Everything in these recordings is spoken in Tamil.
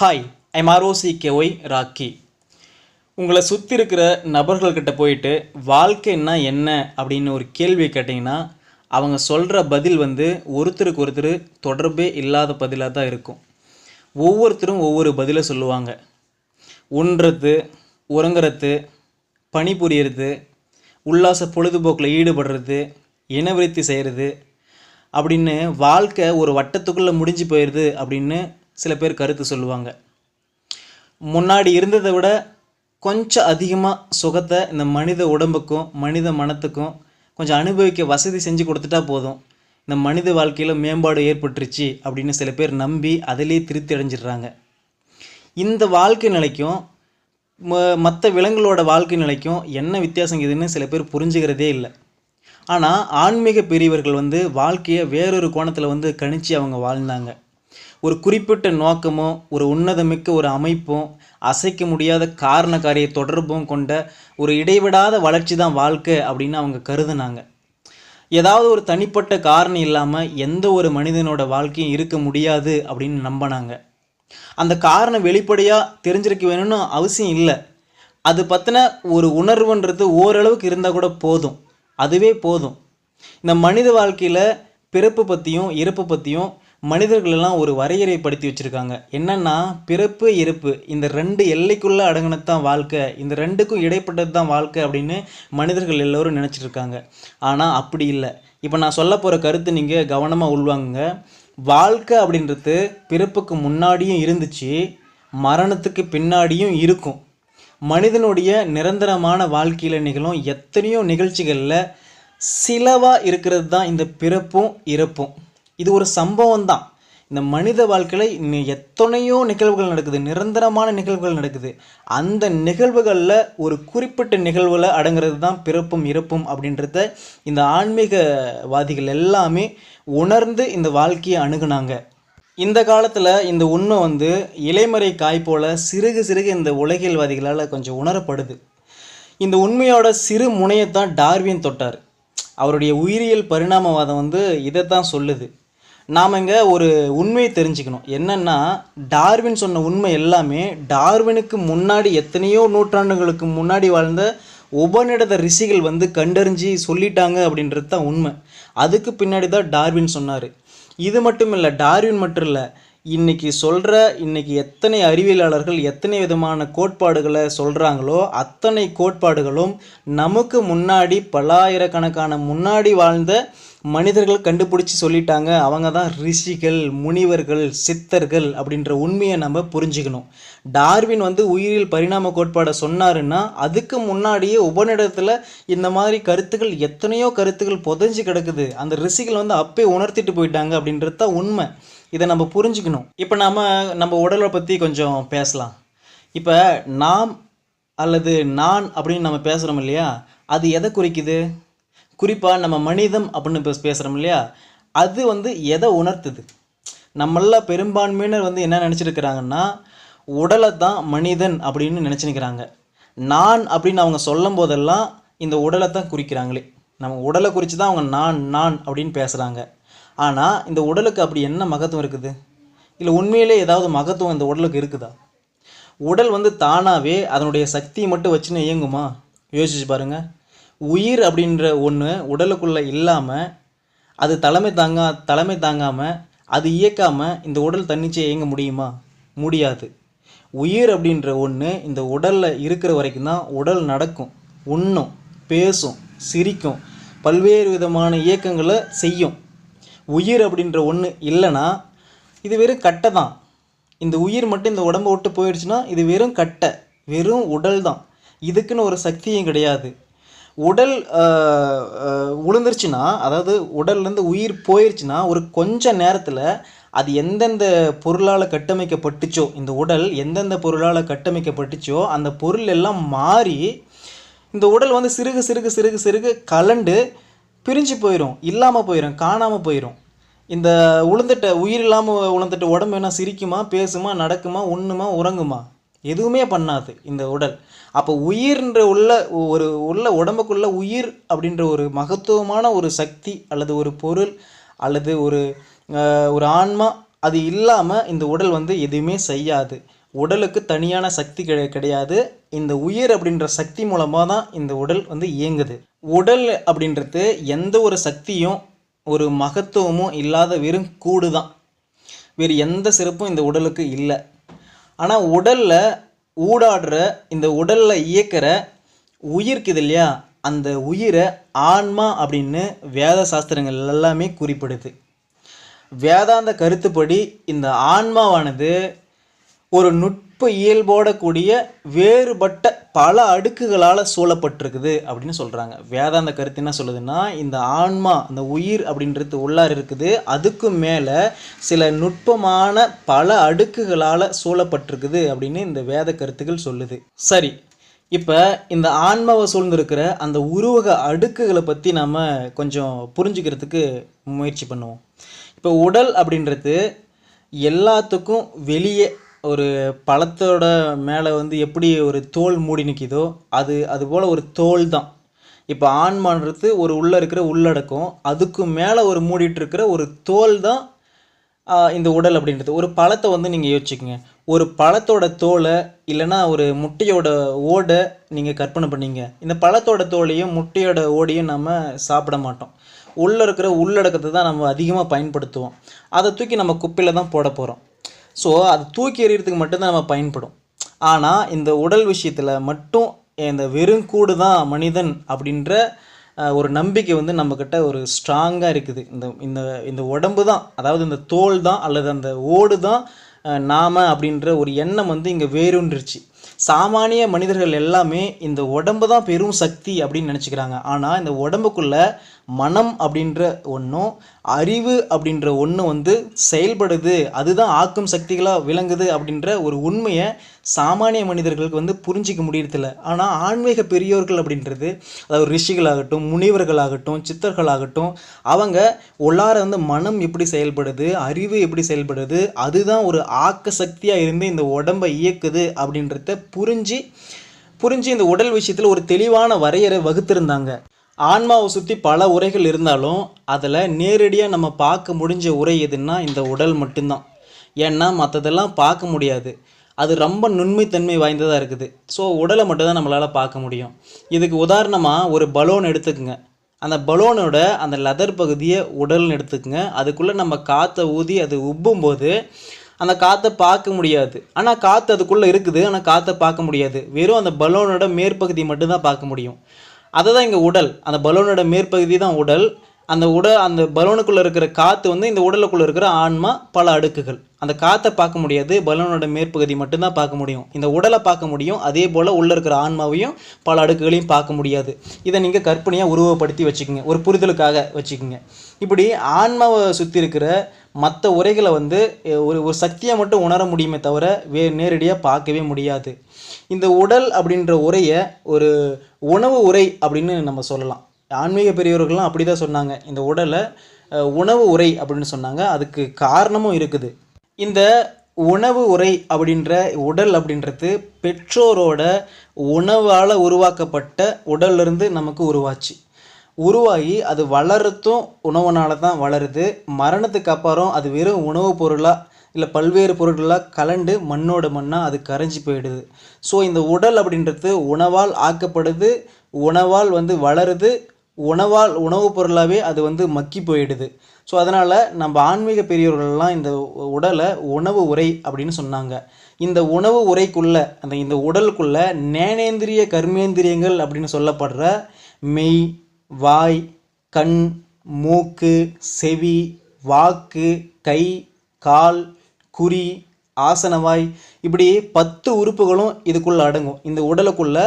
Hi I'm R O C K Y Rocky உங்களை சுற்றி இருக்கிற நபர்கள்கிட்ட போயிட்டு வாழ்க்கைன்னா என்ன அப்படின்னு ஒரு கேள்வி கேட்டிங்கன்னா அவங்க சொல்கிற பதில் வந்து ஒருத்தருக்கு ஒருத்தர் தொடர்பே இல்லாத பதிலாக தான் இருக்கும். ஒவ்வொருத்தரும் ஒவ்வொரு பதிலை சொல்லுவாங்க. உண்றது உறங்குறது பணிபுரியறது உல்லாச பொழுதுபோக்கில் ஈடுபடுறது இனவிருத்தி செய்கிறது அப்படின்னு வாழ்க்கை ஒரு வட்டத்துக்குள்ளே முடிஞ்சு போயிடுது அப்படின்னு சில பேர் கருத்து சொல்லுவாங்க. முன்னாடி இருந்ததை விட கொஞ்சம் அதிகமாக சுகத்தை இந்த மனித உடம்புக்கும் மனித மனத்துக்கும் கொஞ்சம் அனுபவிக்க வசதி செஞ்சு கொடுத்துட்டா போதும். இந்த மனித வாழ்க்கையில் மேம்பாடு ஏற்பட்டுருச்சு அப்படின்னு சில பேர் நம்பி அதிலே திருப்தி அடைஞ்சிடுறாங்க. இந்த வாழ்க்கை நிலைக்கும் மற்ற விலங்குகளோட வாழ்க்கை நிலைக்கும் என்ன வித்தியாசம் இதுன்னு சில பேர் புரிஞ்சுக்கிறதே இல்லை. ஆனால் ஆன்மீக பெரியவர்கள் வந்து வாழ்க்கையை வேறொரு கோணத்தில் வந்து கணிச்சு அவங்க வாழ்ந்தாங்க. ஒரு குறிப்பிட்ட நோக்கமும் ஒரு உன்னதமிக்க ஒரு அமைப்பும் அசைக்க முடியாத காரண காரிய தொடர்பும் கொண்ட ஒரு இடைவிடாத வளர்ச்சி தான் வாழ்க்கை அப்படின்னு அவங்க கருதுனாங்க. ஏதாவது ஒரு தனிப்பட்ட காரணம் இல்லாமல் எந்த ஒரு மனிதனோட வாழ்க்கையும் இருக்க முடியாது அப்படின்னு நம்பினாங்க. அந்த காரணம் வெளிப்படையாக தெரிஞ்சிருக்க வேணும்னு அவசியம் இல்லை. அது பற்றின ஒரு உணர்வுன்றது ஓரளவுக்கு இருந்தால் கூட போதும். அதுவே போதும். இந்த மனித வாழ்க்கையில் பிறப்பு பற்றியும் இறப்பு பற்றியும் மனிதர்களெல்லாம் ஒரு வரையறைப்படுத்தி வச்சுருக்காங்க. என்னென்னா பிறப்பு இறப்பு இந்த ரெண்டு எல்லைக்குள்ளே அடங்கினது தான் வாழ்க்கை இந்த ரெண்டுக்கும் இடைப்பட்டது தான் வாழ்க்கை அப்படின்னு மனிதர்கள் எல்லோரும் நினச்சிட்டு இருக்காங்க ஆனால் அப்படி இல்லை. இப்போ நான் சொல்ல போகிற கருத்து நீங்கள் கவனமாக உள்வாங்க வாழ்க்கை அப்படின்றது பிறப்புக்கு முன்னாடியும் இருந்துச்சு மரணத்துக்கு பின்னாடியும் இருக்கும். மனிதனுடைய நிரந்தரமான வாழ்க்கையில் நிகழும் எத்தனையோ நிகழ்ச்சிகளில் சிலவாக இருக்கிறது தான் இந்த பிறப்பும் இறப்பும். இது ஒரு சம்பவம் தான் இந்த மனித வாழ்க்கையில் இன்னும் எத்தனையோ நிகழ்வுகள் நடக்குது. நிரந்தரமான நிகழ்வுகள் நடக்குது. அந்த நிகழ்வுகளில் ஒரு குறிப்பிட்ட நிகழ்வில் அடங்குறது தான் பிறப்பும் இறப்பும் அப்படின்றத இந்த ஆன்மீகவாதிகள் எல்லாமே உணர்ந்து இந்த வாழ்க்கையை அணுகுனாங்க. இந்த காலத்தில் இந்த உண்மை வந்து இலைமறை காய் போல் சிறுகு சிறுகு இந்த உலகியல்வாதிகளால் கொஞ்சம் உணரப்படுது. இந்த உண்மையோட சிறு முனையத்தான் டார்வின் தொட்டார். அவருடைய உயிரியல் பரிணாமவாதம் வந்து இதைத்தான் சொல்லுது. நாம் இங்கே ஒரு உண்மையை தெரிஞ்சுக்கணும். என்னென்னா டார்வின் சொன்ன உண்மை எல்லாமே டார்வினுக்கு முன்னாடி எத்தனையோ நூற்றாண்டுகளுக்கு முன்னாடி வாழ்ந்த உபநிடத ரிஷிகள் வந்து கண்டறிஞ்சு சொல்லிட்டாங்க அப்படின்றது தான் உண்மை. அதுக்கு பின்னாடி தான் டார்வின் சொன்னார். இது மட்டும் இல்லை டார்வின் மட்டும் இல்லை இன்றைக்கி சொல்கிற இன்னைக்கு எத்தனை அறிவியலாளர்கள் எத்தனை விதமான கோட்பாடுகளை சொல்கிறாங்களோ அத்தனை கோட்பாடுகளும் நமக்கு முன்னாடி பல்லாயிரக்கணக்கான முன்னாடி வாழ்ந்த மனிதர்கள் கண்டுபிடிச்சி சொல்லிட்டாங்க. அவங்க தான் ரிஷிகள் முனிவர்கள் சித்தர்கள் அப்படின்ற உண்மையை நம்ம புரிஞ்சுக்கணும். டார்வின் வந்து உயிரியல் பரிணாம கோட்பாடை சொன்னாருன்னா அதுக்கு முன்னாடியே உபநிடத்தில் இந்த மாதிரி கருத்துக்கள் எத்தனையோ கருத்துக்கள் புதைஞ்சு கிடக்குது. அந்த ரிஷிகள் வந்து அப்பே உணர்த்திட்டு போயிட்டாங்க அப்படின்றது தான் உண்மை. இதை நம்ம புரிஞ்சுக்கணும். இப்போ நாம் நம்ம உடலை பற்றி கொஞ்சம் பேசலாம். இப்போ நாம் அல்லது நான் அப்படின்னு நம்ம பேசுகிறோம் இல்லையா? அது எதை குறிக்குது? குறிப்பாக நம்ம மனிதம் அப்படின்னு பேச பேசுகிறோம் இல்லையா? அது வந்து எதை உணர்த்துது? நம்மள பெரும்பான்மையினர் வந்து என்ன நினச்சிருக்கிறாங்கன்னா உடலை தான் மனிதன் அப்படின்னு நினச்சிருக்கிறாங்க. நான் அப்படின்னு அவங்க சொல்லும் போதெல்லாம் இந்த உடலை தான் குறிக்கிறாங்களே. நம்ம உடலை குறித்து தான் அவங்க நான் நான் அப்படின்னு பேசுகிறாங்க ஆனால் இந்த உடலுக்கு அப்படி என்ன மகத்துவம் இருக்குது? இல்லை உண்மையிலே ஏதாவது மகத்துவம் இந்த உடலுக்கு இருக்குதா? உடல் வந்து தானாகவே அதனுடைய சக்தியை மட்டும் வச்சுன்னு இயங்குமா? யோசிச்சு பாருங்கள் உயிர் அப்படின்ற ஒன்று உடலுக்குள்ளே இல்லாமல் அது தலைமை தாங்கா தலைமை தாங்காமல் அது இயக்காமல் இந்த உடல் தன்னிச்சை இயங்க முடியுமா? முடியாது. உயிர் அப்படின்ற ஒன்று இந்த உடலில் இருக்கிற வரைக்கும் தான் உடல் நடக்கும். உண்ணும் பேசும் சிரிக்கும் பல்வேறு விதமான இயக்கங்களை செய்யும். உயிர் அப்படின்ற ஒன்று இல்லைன்னா இது வெறும் கட்டை தான். இந்த உயிர் மட்டும் இந்த உடம்பை விட்டு போயிடுச்சுன்னா இது வெறும் கட்டை வெறும் உடல் தான். இதுக்குன்னு ஒரு சக்தியும் கிடையாது. உடல் உளுந்துருச்சுன்னா அதாவது உடல்லேருந்து உயிர் போயிருச்சுன்னா ஒரு கொஞ்ச நேரத்தில் அது எந்தெந்த பொருளால் கட்டமைக்கப்பட்டுச்சோ இந்த உடல் எந்தெந்த பொருளால் கட்டமைக்கப்பட்டுச்சோ அந்த பொருள் எல்லாம் மாறி இந்த உடல் வந்து சிறுகு சிறுகு சிறுகு சிறுகு கலண்டு பிரிஞ்சு போயிடும் இல்லாமல் போயிடும் காணாமல் போயிடும் இந்த உளுந்துட்ட உயிர் இல்லாமல் உளுந்துட்ட உடம்பு என்ன சிரிக்குமா பேசுமா நடக்குமா உண்ணுமா உறங்குமா? எதுவுமே பண்ணாது இந்த உடல். அப்போ உயிர்ன்ற உள்ள ஒரு உள்ள உடம்புக்குள்ள உயிர் அப்படின்ற ஒரு மகத்துவமான ஒரு சக்தி அல்லது ஒரு பொருள் அல்லது ஒரு ஒரு ஆன்மா அது இல்லாமல் இந்த உடல் வந்து எதுவுமே செய்யாது. உடலுக்கு தனியான சக்தி கிடை கிடையாது. இந்த உயிர் அப்படின்ற சக்தி மூலமாக தான் இந்த உடல் வந்து இயங்குது. உடல் அப்படின்றது எந்த ஒரு சக்தியும் ஒரு மகத்துவமும் இல்லாத வெறும் கூடு தான். வேறு எந்த சிறப்பும் இந்த உடலுக்கு இல்லை. ஆனால் உடலில் ஊடாடுற இந்த உடலில் இயக்கிற உயிர்க்குது இல்லையா? அந்த உயிரை ஆன்மா அப்படின்னு வேத சாஸ்திரங்கள் எல்லாமே குறிப்பிடுது. வேதாந்த கருத்துப்படி இந்த ஆன்மாவானது ஒரு நுட்ப இயல்போட கூடிய வேறுபட்ட பல அடுக்குகளால் சூழப்பட்டிருக்குது அப்படின்னு சொல்கிறாங்க வேதாந்த கருத்து என்ன சொல்லுதுன்னா இந்த ஆன்மா அந்த உயிர் அப்படின்றது உள்ளார் இருக்குது. அதுக்கு மேலே சில நுட்பமான பல அடுக்குகளால் சூழப்பட்டிருக்குது அப்படின்னு இந்த வேத கருத்துக்கள் சொல்லுது. சரி இப்போ இந்த ஆன்மாவை சூழ்ந்திருக்கிற அந்த உருவக அடுக்குகளை பற்றி நம்ம கொஞ்சம் புரிஞ்சுக்கிறதுக்கு முயற்சி பண்ணுவோம். இப்போ உடல் அப்படின்றது எல்லாத்துக்கும் வெளியே ஒரு பழத்தோட மேலே வந்து எப்படி ஒரு தோல் மூடி நிற்கிதோ அது அது போல் ஒரு தோல் தான். இப்போ ஆன்மான்றது ஒரு உள்ளே இருக்கிற உள்ளடக்கம் அதுக்கு மேலே ஒரு மூடிட்டு இருக்கிற ஒரு தோல் தான் இந்த உடல் அப்படின்றது. ஒரு பழத்தை வந்து நீங்கள் யோசிச்சுக்கோங்க. ஒரு பழத்தோட தோலை இல்லைன்னா ஒரு முட்டையோட ஓடை நீங்கள் கற்பனை பண்ணீங்க. இந்த பழத்தோட தோலையும் முட்டையோட ஓடையும் நம்ம சாப்பிட மாட்டோம். உள்ளே இருக்கிற உள்ளடக்கத்தை தான் நம்ம அதிகமாக பயன்படுத்துவோம். அதை தூக்கி நம்ம குப்பையில் தான் போட போகிறோம் ஸோ அது தூக்கி எறியறதுக்கு மட்டும்தான் நம்ம பயன்படும். ஆனால் இந்த உடல் விஷயத்தில் மட்டும் இந்த வெறுங்கூடு தான் மனிதன் அப்படின்ற ஒரு நம்பிக்கை வந்து நம்மக்கிட்ட ஒரு ஸ்ட்ராங்காக இருக்குது. இந்த இந்த இந்த உடம்பு தான் அதாவது இந்த தோல் தான் அல்லது அந்த ஓடு தான் நாம் நாம அப்படின்ற ஒரு எண்ணம் வந்து இங்கே வேறுன்றுச்சு சாமானிய மனிதர்கள் எல்லாமே இந்த உடம்பு தான் பெரும் சக்தி அப்படின்னு நினச்சிக்கிறாங்க. ஆனால் இந்த உடம்புக்குள்ள மனம் அப்படின்ற ஒன்றும் அறிவு அப்படின்ற ஒன்று வந்து செயல்படுது. அதுதான் ஆக்கும் சக்திகளாக விளங்குது அப்படின்ற ஒரு உண்மையை சாமானிய மனிதர்களுக்கு வந்து புரிஞ்சிக்க முடியறதில்ல. ஆனால் ஆன்மீக பெரியோர்கள் அப்படின்றது அதாவது ரிஷிகளாகட்டும் முனிவர்களாகட்டும் சித்தர்களாகட்டும் அவங்க உள்ளார வந்து மனம் எப்படி செயல்படுது அறிவு எப்படி செயல்படுது அதுதான் ஒரு ஆக்க சக்தியாக இருந்து இந்த உடம்பை இயக்குது அப்படின்றத புரிஞ்சு புரிஞ்சு இந்த உடல் விஷயத்தில் ஒரு தெளிவான வரையறை வகுத்திருந்தாங்க. ஆன்மாவை சுற்றி பல உரைகள் இருந்தாலும் அதில் நேரடியாக நம்ம பார்க்க முடிஞ்ச உரை எதுன்னா இந்த உடல் மட்டும்தான். ஏன்னா மற்றதெல்லாம் பார்க்க முடியாது. அது ரொம்ப நுண்மைத்தன்மை வாய்ந்ததாக இருக்குது. ஸோ உடலை மட்டும்தான் நம்மளால் பார்க்க முடியும். இதுக்கு உதாரணமாக ஒரு பலூன் எடுத்துக்கோங்க. அந்த பலூனோட அந்த லெதர் பகுதியை உடல்னு எடுத்துக்கோங்க. அதுக்குள்ளே நம்ம காற்றை ஊதி அது உப்பும் போது அந்த காற்றை பார்க்க முடியாது. ஆனால் காற்று அதுக்குள்ளே இருக்குது ஆனால் காற்றை பார்க்க முடியாது. வெறும் அந்த பலூனோட மேற்பகுதி மட்டும்தான் பார்க்க முடியும். அதை தான் இங்கே உடல். அந்த பலூனோட மேற்பகுதி தான் உடல். அந்த உட அந்த பலூனுக்குள்ளே இருக்கிற காற்று வந்து இந்த உடலுக்குள்ளே இருக்கிற ஆன்மா பல அடுக்குகள். அந்த காற்றை பார்க்க முடியாது பலூனோட மேற்பகுதி மட்டும்தான் பார்க்க முடியும். இந்த உடலை பார்க்க முடியும் அதே போல் உள்ளே இருக்கிற ஆன்மாவையும் பல அடுக்குகளையும் பார்க்க முடியாது. இதை நீங்கள் கற்பனையாக உருவப்படுத்தி வச்சுக்கோங்க. ஒரு புரிதலுக்காக வச்சுக்கோங்க. இப்படி ஆன்மாவை சுற்றி இருக்கிற மற்ற உரைகளை வந்து ஒரு ஒரு சக்தியை மட்டும் உணர முடியுமே தவிர வே நேரடியாக பார்க்கவே முடியாது. இந்த உடல் அப்படின்ற உரையை ஒரு உணவு உரை அப்படின்னு நம்ம சொல்லலாம். ஆன்மீக பெரியவர்கள்லாம் அப்படி தான் சொன்னாங்க. இந்த உடலை உணவு உரை அப்படின்னு சொன்னாங்க. அதுக்கு காரணமும் இருக்குது. இந்த உணவு உரை அப்படின்ற உடல் அப்படின்றது பெற்றோரோட உணவால் உருவாக்கப்பட்ட உடல்லிருந்து நமக்கு உருவாச்சு. உருவாகி அது வளரத்தும் உணவுனால தான் வளருது. மரணத்துக்கு அப்புறம் அது வெறும் உணவுப் பொருளாக இல்லை பல்வேறு பொருட்களாக கலண்டு மண்ணோட மண்ணாக அது கரைஞ்சி போயிடுது. ஸோ இந்த உடல் அப்படின்றது உணவால் ஆக்கப்படுது உணவால் வந்து வளருது உணவால் உணவுப் பொருளாகவே அது வந்து மக்கி போயிடுது. ஸோ அதனால் நம்ம ஆன்மீக பெரியவர்கள்லாம் இந்த உடலை உணவு உரை அப்படின்னு சொன்னாங்க. இந்த உணவு உரைக்குள்ள அந்த இந்த உடலுக்குள்ள நேனேந்திரிய கர்மேந்திரியங்கள் அப்படின்னு சொல்லப்படுற மெய் வாய் கண் மூக்கு செவி வாக்கு கை கால் குறி ஆசனவாய் இப்படி பத்து உறுப்புகளும் இதுக்குள்ளே அடங்கும். இந்த உடலுக்குள்ளே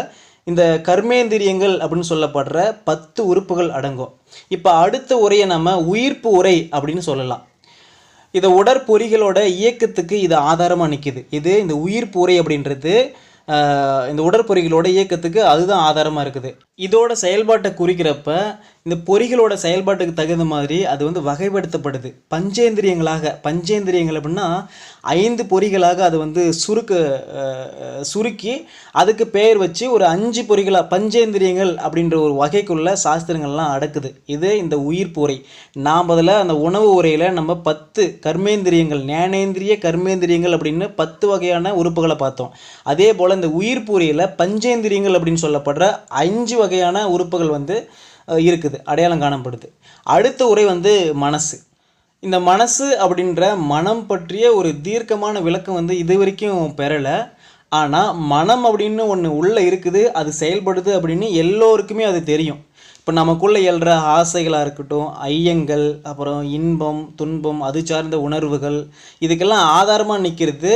இந்த கர்மேந்திரியங்கள் அப்படின்னு சொல்லப்படுற பத்து உறுப்புகள் அடங்கும். இப்போ அடுத்த உரையை நம்ம உயிர்ப்பு உரை அப்படின்னு சொல்லலாம். இது உடற்பொறிகளோட இயக்கத்துக்கு இது ஆதாரமாக நிற்கிது இது இந்த உயிர்ப்பு உரை அப்படின்றது இந்த உடற்பொறிகளோட இயக்கத்துக்கு அதுதான் ஆதாரமாக இருக்குது. இதோட செயல்பாட்டை குறிக்கிறப்ப இந்த பொறிகளோட செயல்பாட்டுக்கு தகுந்த மாதிரி அது வந்து வகைப்படுத்தப்படுது. பஞ்சேந்திரியங்களாக பஞ்சேந்திரியங்கள் அப்படின்னா ஐந்து பொறிகளாக அது வந்து சுருக்க சுருக்கி அதுக்கு பெயர் வச்சு ஒரு அஞ்சு பொறிகளாக பஞ்சேந்திரியங்கள் அப்படின்ற ஒரு வகைக்குள்ள சாஸ்திரங்கள்லாம் அடக்குது. இது இந்த உயிர் பொறை நாம் அதில் அந்த உணவு உரையில் நம்ம பத்து கர்மேந்திரியங்கள் ஞானேந்திரிய கர்மேந்திரியங்கள் அப்படின்னு பத்து வகையான உறுப்புகளை பார்த்தோம். அதே போல் இந்த உயிர் பொறியில் பஞ்சேந்திரியங்கள் அப்படின்னு சொல்லப்படுற அஞ்சு வகையான உறுப்புகள் வந்து இருக்குது அடையாளம் காணப்படுது. அடுத்த உரை வந்து மனசு. இந்த மனசு அப்படின்ற மனம் பற்றிய ஒரு தீர்க்கமான விளக்கம் வந்து இது வரைக்கும் பெறலை. ஆனால் மனம் அப்படின்னு ஒன்று உள்ளே இருக்குது அது செயல்படுது அப்படின்னு எல்லோருக்குமே அது தெரியும். இப்போ நமக்குள்ளே எழுற ஆசைகளாக இருக்கட்டும் ஐயங்கள் அப்புறம் இன்பம் துன்பம் அது சார்ந்த உணர்வுகள் இதுக்கெல்லாம் ஆதாரமாக நிற்கிறது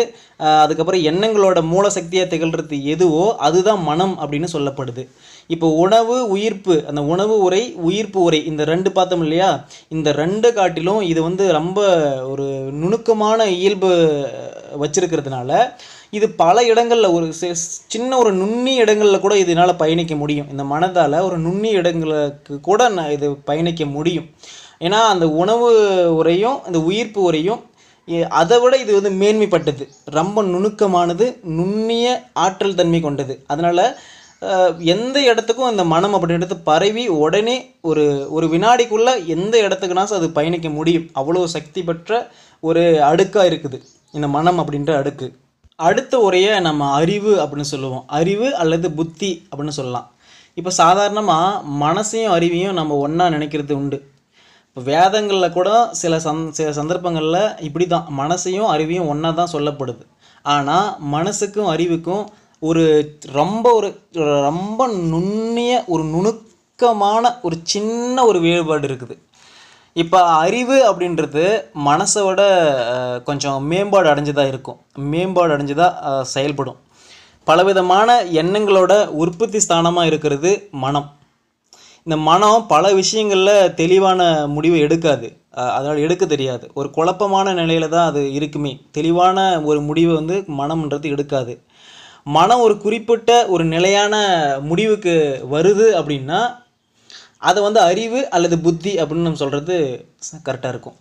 அதுக்கப்புறம் எண்ணங்களோட மூல சக்தியாக திகழ்கிறது எதுவோ அதுதான் மனம் அப்படின்னு சொல்லப்படுது. இப்போ உணவு உயிர்ப்பு அந்த உணவு உரை உயிர்ப்பு உரை இந்த ரெண்டு பார்த்தோம் இல்லையா? இந்த ரெண்டு காட்டிலும் இது வந்து ரொம்ப ஒரு நுணுக்கமான இயல்பு வச்சிருக்கிறதுனால இது பல இடங்களில் ஒரு சின்ன ஒரு நுண்ணி இடங்களில் கூட இதனால் பயணிக்க முடியும். இந்த மனதால் ஒரு நுண்ணி இடங்களுக்கு கூட நான் இது பயணிக்க முடியும். ஏன்னா அந்த உணவு உரையும் அந்த உயிர்ப்பு உரையும் அதை விட இது வந்து மேன்மைப்பட்டது. ரொம்ப நுணுக்கமானது நுண்ணிய ஆற்றல் தன்மை கொண்டது. அதனால் எந்த இடத்துக்கும் இந்த மனம் அப்படின்றது பரவி உடனே ஒரு ஒரு வினாடிக்குள்ளே எந்த இடத்துக்குனாச்சும் அது பயணிக்க முடியும். அவ்வளோ சக்தி பெற்ற ஒரு அடுக்காக இருக்குது. இந்த மனம் அப்படின்ற அடுக்கு. அடுத்த உரையை நம்ம அறிவு அப்படின்னு சொல்லுவோம். அறிவு அல்லது புத்தி அப்படின்னு சொல்லலாம். இப்போ சாதாரணமாக மனசையும் அறிவையும் நம்ம ஒன்றா நினைக்கிறது உண்டு. இப்போ வேதங்களில் கூட சில சந் சில சந்தர்ப்பங்களில் இப்படி தான் மனசையும் அறிவையும் ஒன்றா தான் சொல்லப்படுது. ஆனால் மனசுக்கும் அறிவுக்கும் ஒரு ரொம்ப ஒரு ரொம்ப நுண்ணிய ஒரு நுணுக்கமான ஒரு சின்ன ஒரு வேறுபாடு இருக்குது. இப்போ அறிவு அப்படின்றது மனசை விட கொஞ்சம் மேம்பாடு அடைஞ்சதாக இருக்கும். மேம்பாடு அடைஞ்சதாக செயல்படும். பலவிதமான எண்ணங்களோட உற்பத்தி ஸ்தானமாக இருக்கிறது மனம். இந்த மனம் பல விஷயங்களில் தெளிவான முடிவை எடுக்காது. அதனால் எடுக்க தெரியாது. ஒரு குழப்பமான நிலையில தான் அது இருக்குமே. தெளிவான ஒரு முடிவை வந்து மனம்ன்றது எடுக்காது. மனம் ஒரு குறிப்பிட்ட ஒரு நிலையான முடிவுக்கு வருது அப்படின்னா அதை வந்து அறிவு அல்லது புத்தி அப்படின்னு நம்ம சொல்கிறது கரெக்டாக இருக்கும்.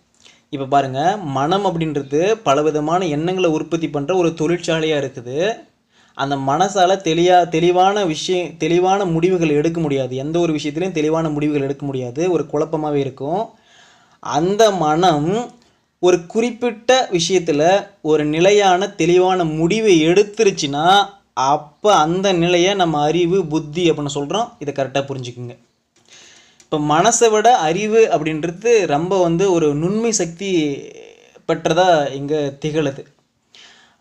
இப்போ பாருங்கள் மனம் அப்படின்றது பலவிதமான எண்ணங்களை உற்பத்தி பண்ணுற ஒரு தொழிற்சாலையாக இருக்குது. அந்த மனசால் தெளியா தெளிவான விஷயம் தெளிவான முடிவுகள் எடுக்க முடியாது. எந்த ஒரு விஷயத்துலையும் தெளிவான முடிவுகள் எடுக்க முடியாது. ஒரு குழப்பமாகவே இருக்கும். அந்த மனம் ஒரு குறிப்பிட்ட விஷயத்தில் ஒரு நிலையான தெளிவான முடிவை எடுத்துருச்சுன்னா அப்போ அந்த நிலையை நம்ம அறிவு புத்தி அப்படின்னு சொல்கிறோம் இதை கரெக்டாக புரிஞ்சுக்குங்க. இப்போ மனசை விட அறிவு அப்படின்றது ரொம்ப வந்து ஒரு நுண்மை சக்தி பெற்றதாக இங்கே திகழுது.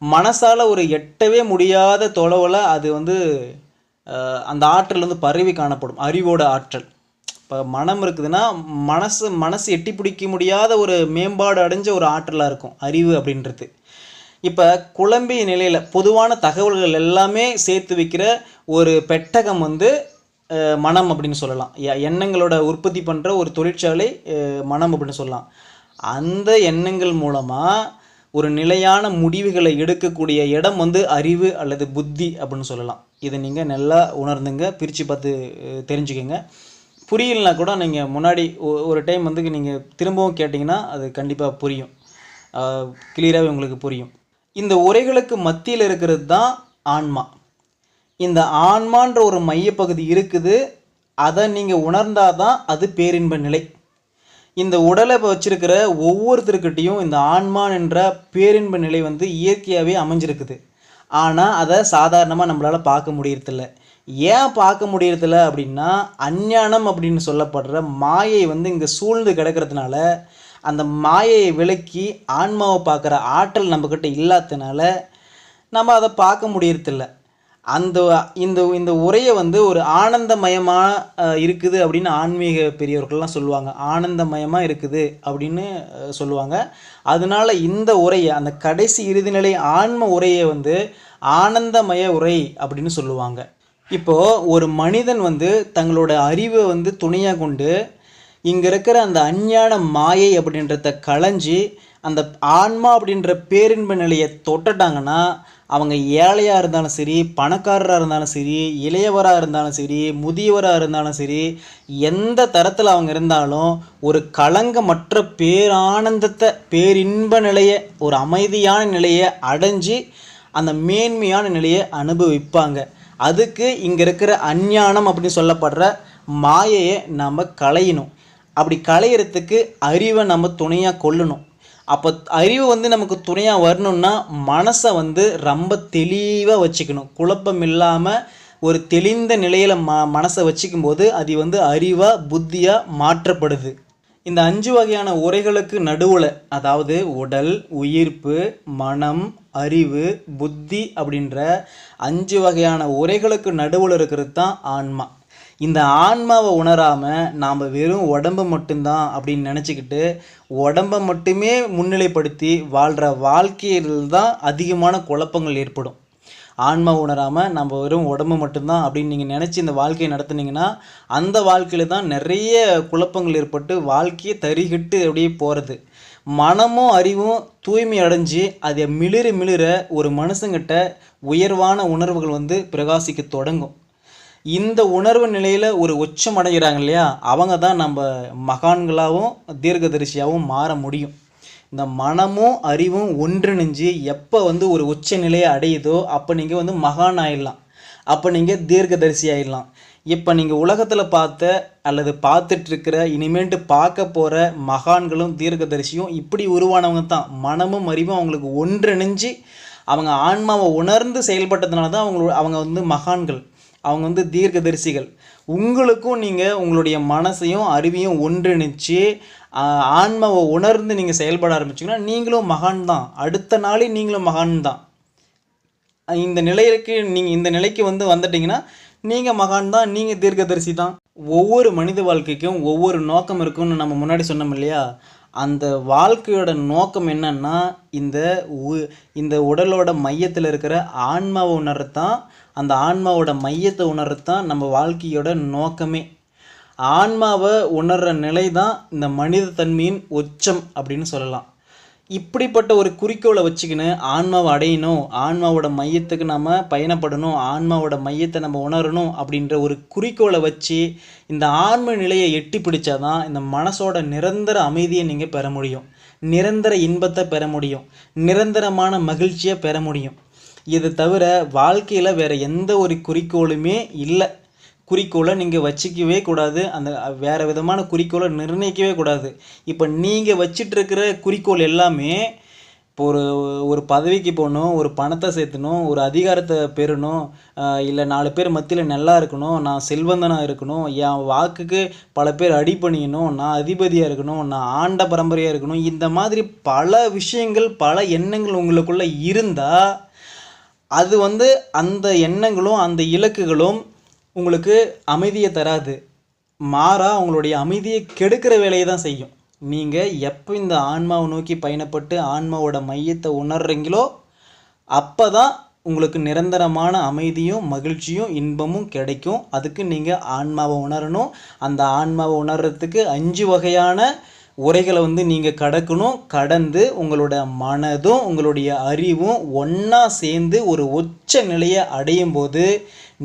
மனசால் ஒரு எட்டவே முடியாத தொலைவில் அது வந்து அந்த ஆற்றல் வந்து பரவி காணப்படும். அறிவோட ஆற்றல். இப்போ மனம் இருக்குதுன்னா மனசு மனசு எட்டி பிடிக்க முடியாத ஒரு மேம்பாடு அடைஞ்ச ஒரு ஆற்றலாக இருக்கும். அறிவு அப்படின்றது. இப்போ குழம்பிய நிலையில் பொதுவான தகவல்கள் எல்லாமே சேர்த்து வைக்கிற ஒரு பெட்டகம் வந்து மனம் அப்படின்னு சொல்லலாம். எண்ணங்களோட உற்பத்தி பண்ணுற ஒரு தொழிற்சாலை மனம் அப்படின்னு சொல்லலாம். அந்த எண்ணங்கள் மூலமாக ஒரு நிலையான முடிவுகளை எடுக்கக்கூடிய இடம் வந்து அறிவு அல்லது புத்தி அப்படின்னு சொல்லலாம். இதை நீங்கள் நல்லா உணர்ந்துங்க பிரித்து பார்த்து தெரிஞ்சுக்கோங்க. புரியலனா கூட நீங்கள் முன்னாடி ஒ- ஒரு டைம் வந்து நீங்கள் திரும்பவும் கேட்டிங்கன்னா அது கண்டிப்பாக புரியும். கிளியராகவே உங்களுக்கு புரியும். இந்த உரைகளுக்கு மத்தியில் இருக்கிறது தான் ஆன்மா. இந்த ஆன்மான்ற ஒரு மையப்பகுதி இருக்குது. அதை நீங்கள் உணர்ந்தாதான் அது பேரின்ப நிலை. இந்த உடலை இப்போ வச்சிருக்கிற ஒவ்வொருத்தருக்கிட்டையும் இந்த ஆன்மான் என்ற பேரின்ப நிலை வந்து இயற்கையாகவே அமைஞ்சிருக்குது. ஆனால் அதை சாதாரணமாக நம்மளால் பார்க்க முடியறதில்ல. ஏன் பார்க்க முடியறதில்ல அப்படின்னா அஞ்ஞானம் அப்படின்னு சொல்லப்படுற மாயை வந்து இங்கே சூழ்ந்து கிடக்கிறதுனால அந்த மாயையை விலக்கி ஆன்மாவை பார்க்குற ஆற்றல் நம்மக்கிட்ட இல்லாததுனால நம்ம அதை பார்க்க முடியறதில்ல. அந்த இந்த இந்த உரையை வந்து ஒரு ஆனந்தமயமாக இருக்குது அப்படின்னு ஆன்மீக பெரியவர்கள்லாம் சொல்லுவாங்க. ஆனந்தமயமாக இருக்குது அப்படின்னு சொல்லுவாங்க. அதனால இந்த உரையை அந்த கடைசி இறுதிநிலை ஆன்ம உரையை வந்து ஆனந்தமய உரை அப்படின்னு சொல்லுவாங்க. இப்போது ஒரு மனிதன் வந்து தங்களோட அறிவை வந்து துணையாக கொண்டு இங்கே இருக்கிற அந்த அஞ்ஞான மாயை அப்படின்றத களைஞ்சி அந்த ஆன்மா அப்படின்ற பேரின்ப நிலையை தொட்டுட்டாங்கன்னா அவங்க ஏழையாக இருந்தாலும் சரி பணக்காரராக இருந்தாலும் சரி இளையவராக இருந்தாலும் சரி முதியவராக இருந்தாலும் சரி எந்த தரத்தில் அவங்க இருந்தாலும் ஒரு களங்கமற்ற பேரானந்தத்தை பேரின்ப நிலையை ஒரு அமைதியான நிலையை அடைஞ்சு அந்த மேன்மையான நிலையை அனுபவிப்பாங்க. அதுக்கு இங்கே இருக்கிற அஞ்ஞானம் அப்படின்னு சொல்லப்படுற மாயையை நாம் களையணும். அப்படி களையிறதுக்கு அறிவை நம்ம துணையாக கொள்ளணும். அப்போ அறிவு வந்து நமக்கு துணையாக வரணும்னா மனசை வந்து ரொம்ப தெளிவாக வச்சுக்கணும். குழப்பம் இல்லாமல் ஒரு தெளிந்த நிலையில் ம மனசை வச்சுக்கும் போது அது வந்து அறிவாக புத்தியாக மாற்றப்படுது. இந்த அஞ்சு வகையான உரைகளுக்கு நடுவில் அதாவது உடல் உயிர்ப்பு மனம் அறிவு புத்தி அப்படின்ற அஞ்சு வகையான உரைகளுக்கு நடுவில் இருக்கிறது தான் ஆன்மா. இந்த ஆன்மாவை உணராமல் நாம் வெறும் உடம்பு மட்டும்தான் அப்படின்னு நினச்சிக்கிட்டு உடம்பை மட்டுமே முன்னிலைப்படுத்தி வாழ்கிற வாழ்க்கையில் தான் அதிகமான குழப்பங்கள் ஏற்படும். ஆன்மா உணராமல் நம்ம வெறும் உடம்பு மட்டும்தான் அப்படின்னு நீங்கள் நினச்சி இந்த வாழ்க்கையை நடத்துனீங்கன்னா அந்த வாழ்க்கையில் தான் நிறைய குழப்பங்கள் ஏற்பட்டு வாழ்க்கையை தறிகிட்டு அப்படியே போகிறது மனமும் அறிவும் தூய்மை அடைஞ்சு அதை மிளிர மிளிர ஒரு மனுஷங்கிட்ட உயர்வான உணர்வுகள் வந்து பிரகாசிக்க தொடங்கும். இந்த உணர்வு நிலையில் ஒரு உச்சம் அடைகிறாங்க இல்லையா அவங்க தான் நம்ம மகான்களாகவும் தீர்க்கதரிசியாகவும் மாற முடியும். இந்த மனமும் அறிவும் ஒன்றிணைஞ்சு எப்போ வந்து ஒரு உச்ச நிலையை அடையுதோ அப்போ நீங்கள் வந்து மகான் ஆயிடலாம். அப்போ நீங்கள் தீர்க்கதரிசி ஆயிடலாம். இப்போ நீங்கள் உலகத்தில் பார்த்த அல்லது பார்த்துட்ருக்கிற இனிமேட்டு பார்க்க போகிற மகான்களும் தீர்க்கதரிசியும் இப்படி உருவானவங்க தான் மனமும் அறிவும் அவங்களுக்கு ஒன்றிணைஞ்சு அவங்க ஆன்மாவை உணர்ந்து செயல்பட்டதுனால தான் அவங்களோட அவங்க வந்து மகான்கள். அவங்க வந்து தீர்க்கதரிசிகள். உங்களுக்கும் நீங்கள் உங்களுடைய மனசையும் அறிவையும் ஒன்றிணைச்சு ஆன்மாவை உணர்ந்து நீங்கள் செயல்பட ஆரம்பிச்சிங்கன்னா நீங்களும் மகான் தான். அடுத்த நாளே நீங்களும் மகான் தான். இந்த நிலைக்கு நீங்கள் இந்த நிலைக்கு வந்து வந்துட்டிங்கன்னா நீங்கள் மகான் தான் நீங்கள் தீர்க்கதரிசி தான். ஒவ்வொரு மனித வாழ்க்கைக்கும் ஒவ்வொரு நோக்கம் இருக்கும்னு நம்ம முன்னாடி சொன்னோம் இல்லையா? அந்த வாழ்க்கையோட நோக்கம் என்னன்னா இந்த உ- இந்த உடலோட மையத்தில் இருக்கிற ஆன்மாவை உணர்றதான் அந்த ஆன்மாவோட மையத்தை உணர்றதான் நம்ம வாழ்க்கையோட நோக்கமே. ஆன்மாவை உணர்கிற நிலை தான் இந்த மனித தன்மையின் உச்சம் அப்படின்னு சொல்லலாம். இப்படிப்பட்ட ஒரு குறிக்கோளை வச்சுக்கின்னு ஆன்மாவை அடையணும் ஆன்மாவோட மையத்துக்கு நம்ம பயணப்படணும் ஆன்மாவோட மையத்தை நம்ம உணரணும் அப்படின்ற ஒரு குறிக்கோளை வச்சு இந்த ஆன்ம நிலையை எட்டி பிடிச்சாதான் இந்த மனசோட நிரந்தர அமைதியை நீங்கள் பெற முடியும். நிரந்தர இன்பத்தை பெற முடியும். நிரந்தரமான மகிழ்ச்சியை பெற முடியும். இது தவிர வாழ்க்கையில் வேறு எந்த ஒரு குறிக்கோளுமே இல்லை. குறிக்கோளை நீங்கள் வச்சிக்கவே கூடாது. அந்த வேறு விதமான குறிக்கோளை நிர்ணயிக்கவே கூடாது. இப்போ நீங்கள் வச்சிட்ருக்கிற குறிக்கோள் எல்லாமே இப்போ ஒரு ஒரு பதவிக்கு போகணும் ஒரு பணத்தை சேர்த்தணும் ஒரு அதிகாரத்தை பெறணும் இல்லை நாலு பேர் மத்தியில் நல்லா இருக்கணும் நான் செல்வந்தனாக இருக்கணும் என் வாக்குக்கு பல பேர் அடிபணியணும் நான் அதிபதியாக இருக்கணும் நான் ஆண்ட பரம்பரையாக இருக்கணும் இந்த மாதிரி பல விஷயங்கள் பல எண்ணங்கள் உங்களுக்குள்ளே இருந்தால் அது வந்து அந்த எண்ணங்களும் அந்த இலக்குகளும் உங்களுக்கு அமைதியை தராது. மாறாக உங்களுடைய அமைதியை கெடுக்கிற வேலையை தான் செய்யும். நீங்கள் எப்போ இந்த ஆன்மாவை நோக்கி பயணப்பட்டு ஆன்மாவோட மையத்தை உணர்றீங்களோ அப்போ தான் உங்களுக்கு நிரந்தரமான அமைதியும் மகிழ்ச்சியும் இன்பமும் கிடைக்கும். அதுக்கு நீங்கள் ஆன்மாவை உணரணும். அந்த ஆன்மாவை உணர்றதுக்கு அஞ்சு வகையான உரைகளை வந்து நீங்கள் கடக்கணும் கடந்து உங்களோட மனதும் உங்களுடைய அறிவும் ஒன்றா சேர்ந்து ஒரு உச்ச நிலையை அடையும் போது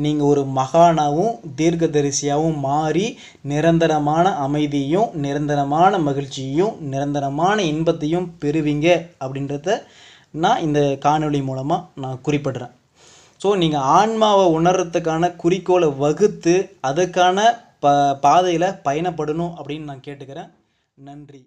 நீங்கள் ஒரு மகானாவும் தீர்க்கதரிசியாகவும் மாறி நிரந்தரமான அமைதியும் நிரந்தரமான மகிழ்ச்சியும் நிரந்தரமான இன்பத்தையும் பெறுவீங்க அப்படின்றத நான் இந்த காணொளி மூலமாக நான் குறிப்பிடுறேன். ஸோ நீங்கள் ஆன்மாவை உணர்றதுக்கான குறிக்கோளை வகுத்து அதுக்கான ப பாதையில் பயணப்படணும் அப்படின்னு நான் கேட்டுக்கிறேன். நன்றி.